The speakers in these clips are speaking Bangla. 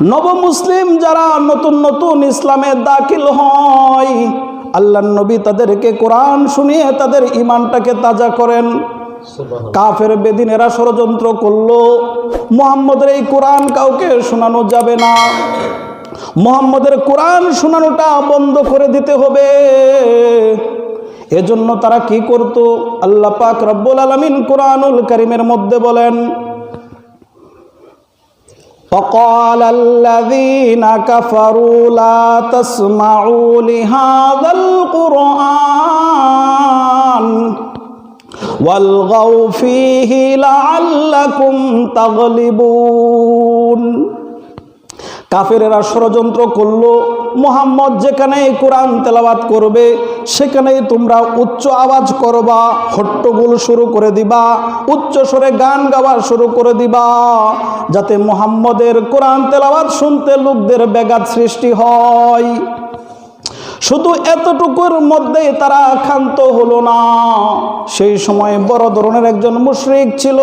নব মুসলিম যারা নতুন নতুন ইসলামে দাখিল হয় আল্লাহ নবী তাদেরকে কোরআন শুনিয়ে তাদের ইমানটাকে তাজা করেন। কাফের বেদিনেরা ষড়যন্ত্র করল মোহাম্মদের এই কোরআন কাউকে শোনানো যাবে না। মোহাম্মদের কোরআন শোনানোটা বন্ধ করে দিতে হবে। এজন্য তারা কি করত? আল্লাহ পাক রব্বুল আলমিন কোরআনুল করিমের মধ্যে বলেন وقال الذين كفروا لا تسمعوا لهذا القرآن والغوا فيه لعلكم تغلبون কাফেরেরা ষড়যন্ত্র করলো মোহাম্মদ যেখানে কোরআন তেলাবাত করবে, সেখানেই তোমরা উচ্চ আওয়াজ করবা, হট্টগোল শুরু করে দিবা, উচ্চ স্বরে গান গাওয়া শুরু করে দিবা, যাতে মোহাম্মদের কোরআন তেলাবাত শুনতে লোকদের ব্যাঘাত সৃষ্টি হয়। শুধু এতটুকুর মধ্যেই তারা ক্ষান্ত হলো না। সেই সময় বড় ধরনের একজন মুশরিক ছিল,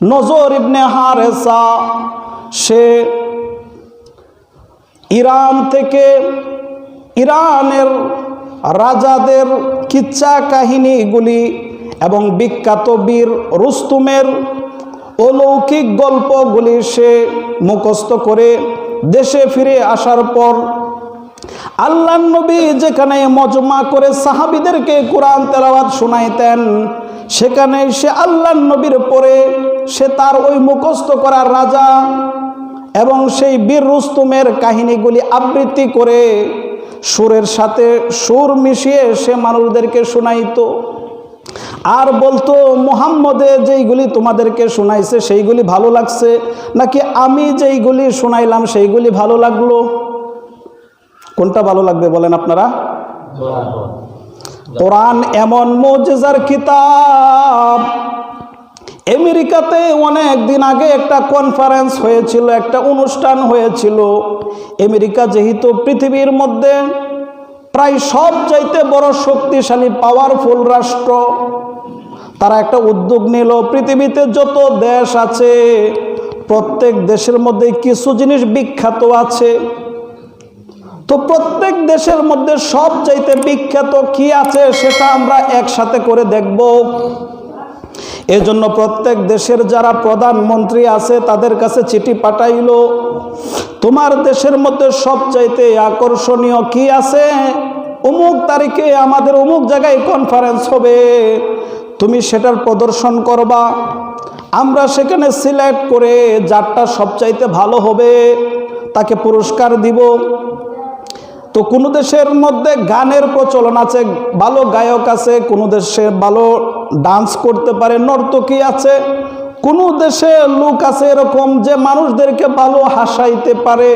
নজর ইবনে হারেসা। সে ইরান থেকে ইরানের রাজাদের কিচ্ছা কাহিনীগুলি এবং বিখ্যাত বীর রুস্তুমের অলৌকিক গল্পগুলি সে মুখস্থ করে দেশে ফিরে আসার পর আল্লাহ নবী যেখানে মজমা করে সাহাবিদেরকে কোরআন তেলাওয়াত শোনাইতেন, সেখানে সে আল্লাহ নবীর পরে সে তার ওই মুখস্থ করার রাজা এবং সেই বীর রুস্তুমের কাহিনীগুলি আবৃত্তি করে সুরের সাথে সুর মিশিয়ে সে মানুষদেরকে শোনাইতো। আর বলতো মোহাম্মদে যেইগুলি তোমাদেরকে শোনাইছে সেইগুলি ভালো লাগছে। নাকি আমি যেইগুলি শোনাইলাম সেইগুলি ভালো লাগল? কোনটা ভালো লাগবে বলেন আপনারা? কোরআন। এমন মৌজেজার কিতাব আমেরিকাতে অনেক দিন আগে একটা কনফারেন্স হয়েছিল, একটা অনুষ্ঠান হয়েছিল। আমেরিকা যেহেতু পৃথিবীর মধ্যে প্রায় সব চাইতে বড় শক্তিশালী পাওয়ারফুল রাষ্ট্র, তারা একটা উদ্যোগ নিল। পৃথিবীতে যত দেশ আছে, প্রত্যেক দেশের মধ্যে কিছু জিনিস বিখ্যাত আছে। তো প্রত্যেক দেশের মধ্যে সব চাইতে বিখ্যাত কি আছে, সেটা আমরা একসাথে করে দেখব। এজন্য প্রত্যেক দেশের যারা প্রধানমন্ত্রী আছে, তাদের কাছে চিঠি পাঠাইল, তোমার দেশের মধ্যে সবচাইতে আকর্ষণীয় কি আছে? অমুক তারিখে আমাদের অমুক জায়গায় কনফারেন্স হবে। তুমি সেটার প্রদর্শন করবা। আমরা সেখানে সিলেক্ট করে যারটা সবচাইতে ভালো হবে, তাকে পুরস্কার দিব। তো কোনো দেশের মধ্যে গানের প্রচলন আছে, ভালো গায়ক আছে, কোনো দেশে ভালো ডান্স করতে পারে, নর্তকী আছে, কোনো দেশে লোক আছে এরকম যে মানুষদেরকে ভালো হাসাইতে পারে।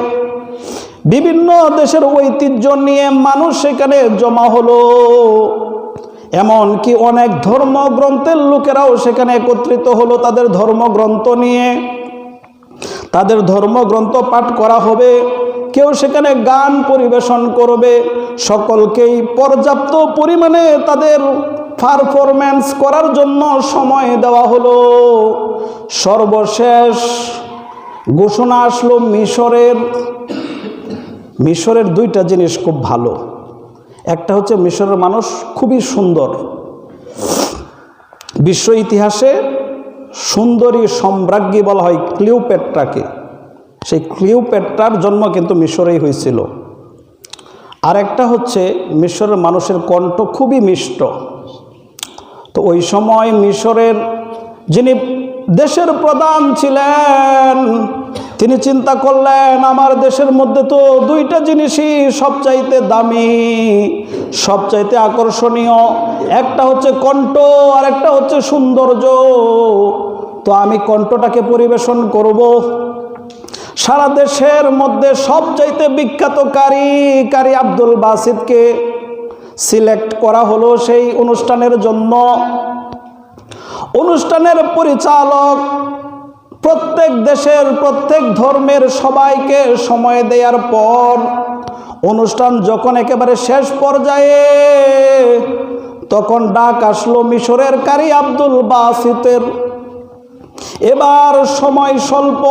বিভিন্ন দেশের ঐতিহ্য নিয়ে মানুষ সেখানে জমা হলো। এমন কি অনেক ধর্মগ্রন্থের লোকেরাও সেখানে একত্রিত হলো তাদের ধর্মগ্রন্থ নিয়ে। তাদের ধর্মগ্রন্থ পাঠ করা হবে। কেউ সেখানে গান পরিবেশন করবে। সকলকেই পর্যাপ্ত পরিমাণে তাদের পারফরম্যান্স করার জন্য সময় দেওয়া হলো। সর্বশেষ ঘোষণা আসলো মিশরের। মিশরের দুইটা জিনিস খুব ভালো। একটা হচ্ছে মিশরের মানুষ খুবই সুন্দর। বিশ্ব ইতিহাসে সুন্দরী সম্রাজ্ঞী বলা হয় ক্লিওপেট্রাকে। সেই ক্লিওপেট্রার জন্ম কিন্তু মিশরেই হয়েছিল। আর একটা হচ্ছে মিশরের মানুষের কণ্ঠ খুবই মিষ্ট। তো ওই সময় মিশরের যিনি দেশের প্রধান ছিলেন, তিনি চিন্তা করলেন, আমার দেশের মধ্যে তো দুইটা জিনিসই সবচাইতে দামি, সবচাইতে আকর্ষণীয়। একটা হচ্ছে কণ্ঠ আর একটা হচ্ছে সৌন্দর্য। তো আমি কণ্ঠটাকে পরিবেশন করব। সারা দেশের মধ্যে সবচাইতে বিখ্যাত কারি কারি আব্দুল বাসিদকে সিলেক্ট করা হলো সেই অনুষ্ঠানের জন্য। অনুষ্ঠানের পরিচালক প্রত্যেক দেশের, প্রত্যেক ধর্মের সবাইকে সময় দেওয়ার পর অনুষ্ঠান যখন একেবারে শেষ পর্যায়ে, তখন ডাক আসলো মিশরের কারি আব্দুল বাসিতের এবার সময় স্বল্প,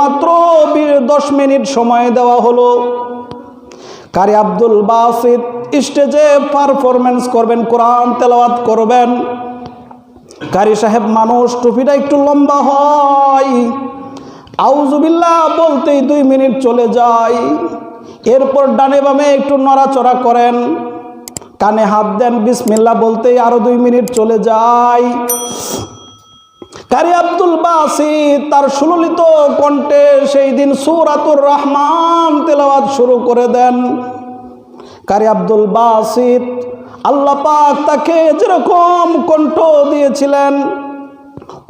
মাত্র দশ মিনিট সময় দেওয়া হলো। কারি আব্দুল বাসিদ স্টেজে পারফরমেন্স করবেন, কোরআন তেলাওয়াত করবেন। কারি সাহেব মানুষ, টুপিটা একটু লম্বা হয়। আউজুবিল্লাহ বলতেই দুই মিনিট চলে যায়। এরপর ডানে বামে একটু নড়াচড়া করেন। কানে হাত দেন বিসমিল্লা বলতেই আরও দুই মিনিট চলে যায়। কারি আব্দুল বাসিদ তার সুললিত কণ্ঠে সেই দিন সুরাতুর রহমান তেলাওয়াত শুরু করে দেন। কারি আব্দুল বাসিদ আল্লাহ পাক তাকে যেরকম কণ্ঠ দিয়েছিলেন,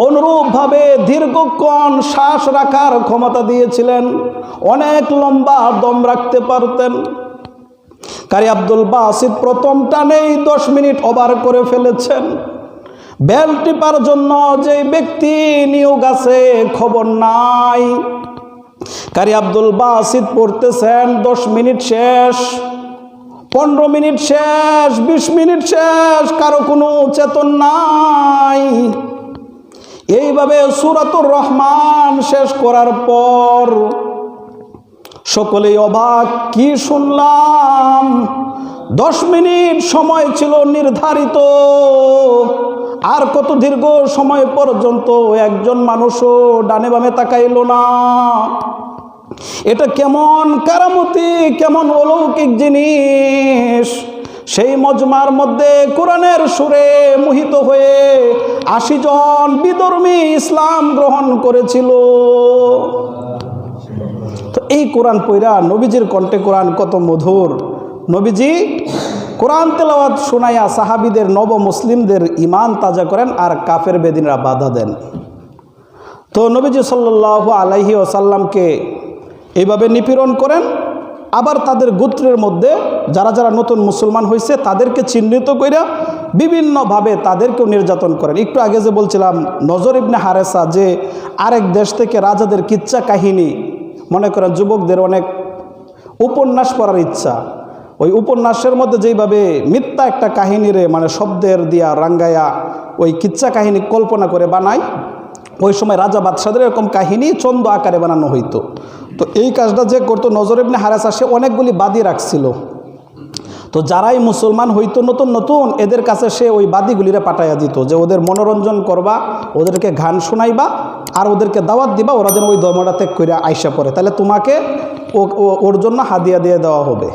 অনুরূপভাবে দীর্ঘক্ষণ শ্বাস রাখার ক্ষমতা দিয়েছিলেন, অনেক লম্বা দম রাখতে পারতেন। কারি আব্দুল বাসিদ প্রথম টানেই দশ মিনিট ওভার করে ফেলেছেন। বেল টিপার জন্য যে ব্যক্তি নিয়োগ আছে, খবর নাই। কারি আব্দুল বাসিদ পড়তেছেন, দশ মিনিট শেষ, পনেরো মিনিট শেষ, বিশ মিনিট শেষ, কারও কোনো চেতন নাই। এইভাবে সুরাতুর রহমান শেষ করার পর সকলেই অবাক, কি শুনলাম? দশ মিনিট সময় ছিল নির্ধারিত। আর কত দীর্ঘ সময় পর্যন্ত একজন মানুষও ডানে বামে তাকাইল না। এটা কেমন কারামতি, কেমন অলৌকিক জিনিস। সেই মজমার মধ্যে কোরআনের সুরে মোহিত হয়ে আশি জন বিধর্মী ইসলাম গ্রহণ করেছিল। তো এই কোরআন পইরা নবীজির কণ্ঠে কোরআন কত মধুর। নবীজি কোরআন তেলাওয়াত শোনাইয়া সাহাবিদের নব মুসলিমদের ইমান তাজা করেন আর কাফের বেদিনরা বাধা দেন। তো নবীজি সাল্লাহ আলাইহি ওসাল্লামকে এইভাবে নিপীড়ন করেন, আবার তাদের গোত্রের মধ্যে যারা যারা নতুন মুসলমান হয়েছে তাদেরকে চিহ্নিত কইরা বিভিন্নভাবে তাদেরকেও নির্যাতন করেন। একটু আগে যে বলছিলাম, নজর ইবনে হারেসা যে আরেক দেশ থেকে রাজাদের কিচ্ছা কাহিনী, মনে করেন যুবকদের অনেক উপন্যাস পড়ার ইচ্ছা। ওই উপন্যাসের মধ্যে যেইভাবে মিথ্যা একটা কাহিনীরে মানে শব্দের দিয়া রাঙ্গায়া ওই কিচ্ছা কাহিনী কল্পনা করে বানায়, ওই সময় রাজা বাদশাদের এরকম কাহিনী চন্দ আকারে বানানো হইতো। তো এই কাজটা যে করতো, নজর ইবনে হারাসা সে অনেকগুলি বাদী রাখছিল। তো যারাই মুসলমান হইতো, নতুন নতুন, এদের কাছে সে ওই বাদীগুলিরে পাঠাইয়া দিত যে ওদের মনোরঞ্জন করবা, ওদেরকে গান শোনাইবা, আর ওদেরকে দাওয়াত দিবা, ওরা যেন ওই ধর্মটা ত্যাগ করে আইসা পড়ে। তাহলে তোমাকে ওর জন্য হাদিয়া দিয়ে দেওয়া হবে।